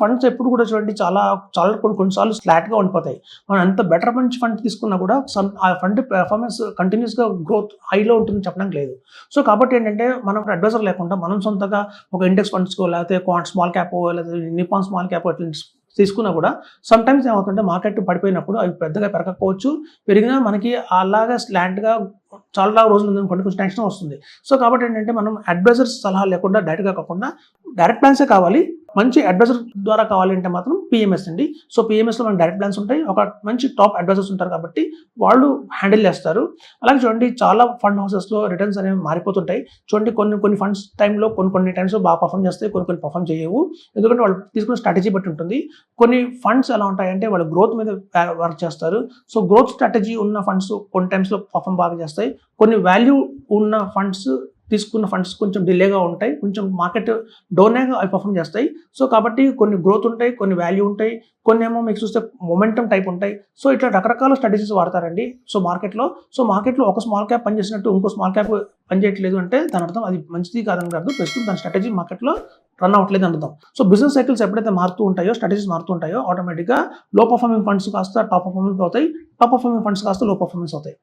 Funds ఎప్పుడు కూడా చూడండి చాలా చాలా కొన్ని కొన్నిసార్లు స్లాట్గా ఉండిపోతాయి. మనం ఎంత బెటర్ మంచి ఫండ్ తీసుకున్నా కూడా సమ్ ఆ ఫండ్ పెర్ఫార్మెన్స్ కంటిన్యూస్గా గ్రోత్ హైలో ఉంటుందని చెప్పడం లేదు. సో కాబట్టి ఏంటంటే మనం అడ్వైజర్ లేకుండా మనం సొంతగా ఒక ఇండెక్స్ ఫండ్స్కో లేకపోతే క్వాంట్ స్మాల్ క్యాప్ లేకపోతే నిపాన్ స్మాల్ క్యాప్ అట్లాంటి తీసుకున్నా కూడా సమ్ టైమ్స్ ఏమవుతుంటే మార్కెట్ పడిపోయినప్పుడు అవి పెద్దగా పెరగకపోవచ్చు. పెరిగినా మనకి అలాగా స్లాంట్గా చాలా రోజులు ఉందనుకోండి కొంచెం టెన్షన్ వస్తుంది. సో కాబట్టి ఏంటంటే మనం అడ్వైజర్స్ సలహా లేకుండా డైరెక్ట్గా కాకుండా డైరెక్ట్ ప్లాన్సే కావాలి. మంచి అడ్వైజర్ ద్వారా కావాలి అంటే మాత్రం పిఎంఎస్ అండి. సో పిఎంఎస్లో మనకి డైరెక్ట్ ప్లాన్స్ ఉంటాయి. ఒక మంచి టాప్ అడ్వైజర్స్ ఉంటారు కాబట్టి వాళ్ళు హ్యాండిల్ చేస్తారు. అలాగే చూడండి చాలా ఫండ్ హౌసెస్లో రిటర్న్స్ అనేవి మారిపోతుంటాయి. చూడండి కొన్ని కొన్ని ఫండ్స్ టైంలో కొన్ని కొన్ని టైమ్స్ బాగా పర్ఫామ్ చేస్తాయి. కొన్ని కొన్ని పర్ఫామ్ చేయవు. ఎందుకంటే వాళ్ళు తీసుకున్న స్ట్రాటజీ బట్టి ఉంటుంది. కొన్ని ఫండ్స్ ఎలా ఉంటాయంటే వాళ్ళు గ్రోత్ మీద వర్క్ చేస్తారు. సో గ్రోత్ స్ట్రాటజీ ఉన్న ఫండ్స్ కొన్ని టైమ్స్లో పర్ఫామ్ బాగా చేస్తాయి. కొన్ని వాల్యూ ఉన్న ఫండ్స్ తీసుకున్న ఫండ్స్ కొంచెం డిలేగా ఉంటాయి కొంచెం మార్కెట్ డౌన్గా అవి పర్ఫామ్ చేస్తాయి. సో కాబట్టి కొన్ని గ్రోత్ ఉంటాయి కొన్ని వాల్యూ ఉంటాయి కొన్ని ఏమో మీకు చూస్తే మొమెంటం టైప్ ఉంటాయి. సో ఇట్లా రకరకాల స్ట్రాటజీస్ వాడతారండి. సో మార్కెట్లో సో మార్కెట్లో ఒక స్మాల్ క్యాప్ పనిచేసినట్టు ఇంకో స్మాల్ క్యాప్ పనిచేయట్లేదు అంటే దాని అర్థం అది మంచిది కాదని కాదు. ప్రస్తుతం దాని స్ట్రాటజీ మార్కెట్లో రన్ అవ్వట్లేదు అని అర్థం. సో బిజినెస్ సైకిల్స్ ఎప్పుడైతే మారుతూ ఉంటాయో స్ట్రాటజీస్ మారుతూ ఉంటాయో ఆటోమేటిక్గా లో పర్ఫార్మింగ్ ఫండ్స్ కాస్త టాప్ పర్ఫార్మెన్స్ అవుతాయి టాప్ పర్ఫార్మింగ్ ఫండ్స్ కాస్త లో పర్ఫార్మెన్స్ అవుతాయి.